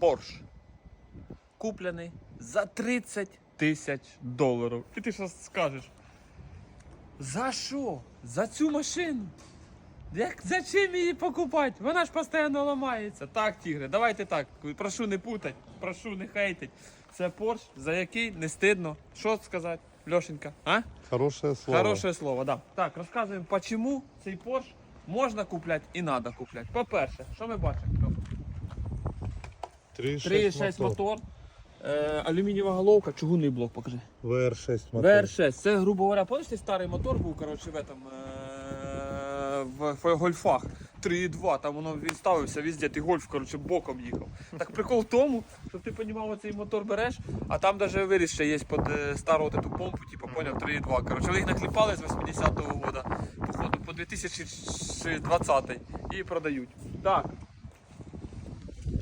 Porsche. Куплений за 30 тисяч доларів. І ти що скажеш? За що? За цю машину? Як, зачем її покупати? Вона ж постійно ламається. Так, тігри, давайте так. Прошу не путать, прошу не хейтить. Це Porsche, за який не стидно. Що сказати, Льошенька? А? Хорошее слово. Хорошее слово, да. Так, розказуємо, чому цей Porsche можна купляти і треба купляти. По-перше, що ми бачимо? 3.6 3,6 мотор, е, алюмінієва головка, чугунний блок, покажи. VR6 мотор. VR6, це, грубо говоря, цей старий мотор був, коротше, в этом, е, в, в гольфах 3,2, там воно він ставився везде, ти гольф, коротше, боком їхав. Так прикол в тому, щоб ти розумів, оцей мотор береш, а там навіть виріс ще є під е, стару от эту помпу, типу, поняв, 3,2. Коротше, вони їх накліпали з 80-го года, походу, по 2020 і продають. Так.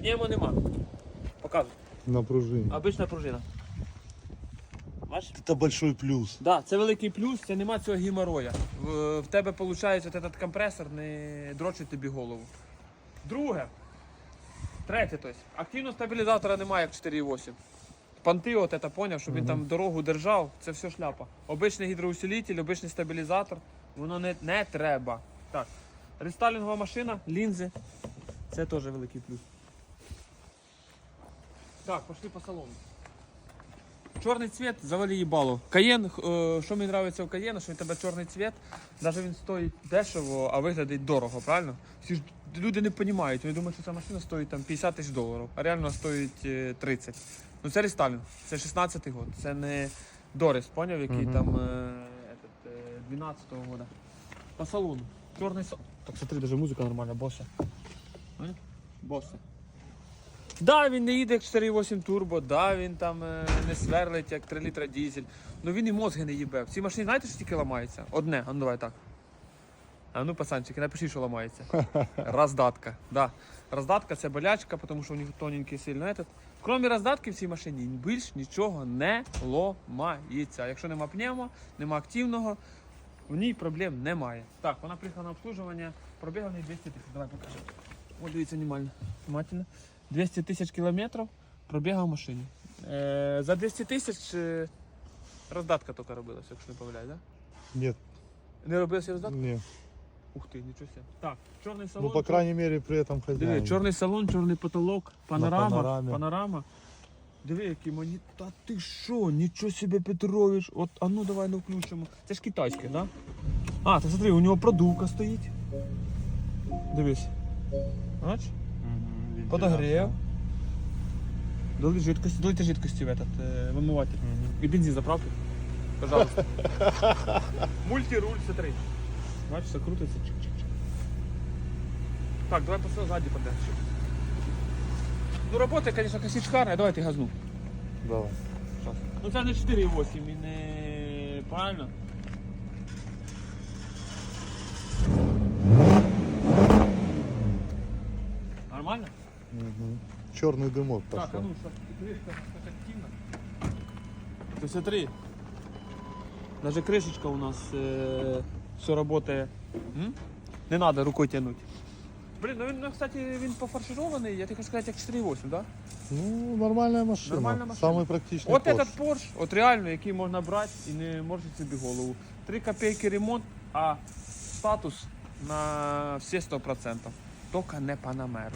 Нємо нема. Показуй. На пружине. Обична пружина. Бачиш? Это большой плюс. Да, це великий плюс, це нема цього геморроя. В, в тебе виходить этот компресор не дрочить тобі голову. Друге. Третє, тобто. Активного стабілізатора немає, як 4.8. Панти, от це поняв, щоб він там дорогу держав, це все шляпа. Обичний гідроусилитель, обичний стабілізатор, воно не, не треба. Так. Рестайлінгова машина, лінзи. Це теж великий плюс. Так, пошли по салону. Чорний цвіт, завали їбало. Каєн, е, що мені подобається в Каєна, що він тебе чорний цвіт, навіть він стоїть дешево, а виглядить дорого, правильно? Всі ж люди не розуміють, вони думають, що ця машина стоїть там 50 тисяч доларів, а реально стоїть е, 30. Ну це рестайлінг, це 16-й год, це не Дорис, поняв, який Мгм. там е, этот, е, 12-го года. По салону. Чорний салон. Так смотри, даже музика нормальна, боса. Боса. Да, він не їде як 4.8 турбо, да, він там е, не сверлить як 3 літра дізель. Ну він і мозги не їбе. В цій машині знаєте, що тільки ламається? Одне, а ну давай так. А ну, пацанчики, напишіть, що ламається. Роздатка. Да. Роздатка це болячка, тому що у них тоненький сильно этот. Крім роздатки в цій машині більш нічого не ламається. Якщо нема пневмо, нема активного, в ній проблем немає. Так, вона приїхала на обслуживання, пробігла в неї 200 тисяч. Давай покажемо. Ось дивіться внимательно. Внимательно. 200 тисяч кілометрів пробігав в машині. Е, за 200 тисяч е, роздатка тільки робилася, якщо не помиляю, так? Нет, Да? Не робилася роздатка? не. Ух ти, нічого себе. Так, чорний салон. Ну, по крайней мере, при этом хозяин. Диви, чорний салон, чорний потолок, панорама. панорамі. Панорама. Диви, який мені. Та ти що, нічого собі Петрович. От, а ну давай не включимо. Це ж китайське, так? Да? А, ти смотри, у нього продувка стоїть. Дивись. Бач? Подогрів. Долить жидкості, долити жидкості в этот е, вимиватель. І бензин заправки. Пожалуйста. Мультируль, смотри. Бачиш, все крутиться. Чик-чик-чик. Так, давай посыл сзади подальше. Ну, робота, конечно, косичкарна, давай ти газну. Давай. Ну це не 4,8 і не правильно. Нормально? Мгм. Черный дымок Так, а пошел. ну что, крышка как активно. Ты смотри, даже крышечка у нас все работает. М? Не надо рукой тянуть. Блин, ну він, ну, кстати, він пофарширований, я тобі хочу сказати, як 4,8, да? Ну, нормальная машина. Нормальная машина. Самый практичный От Porsche. этот Porsche, от реально, який можна брати і не морочить собі голову. 3 копійки ремонт, а статус на всі 100%. Тільки не Панамеру.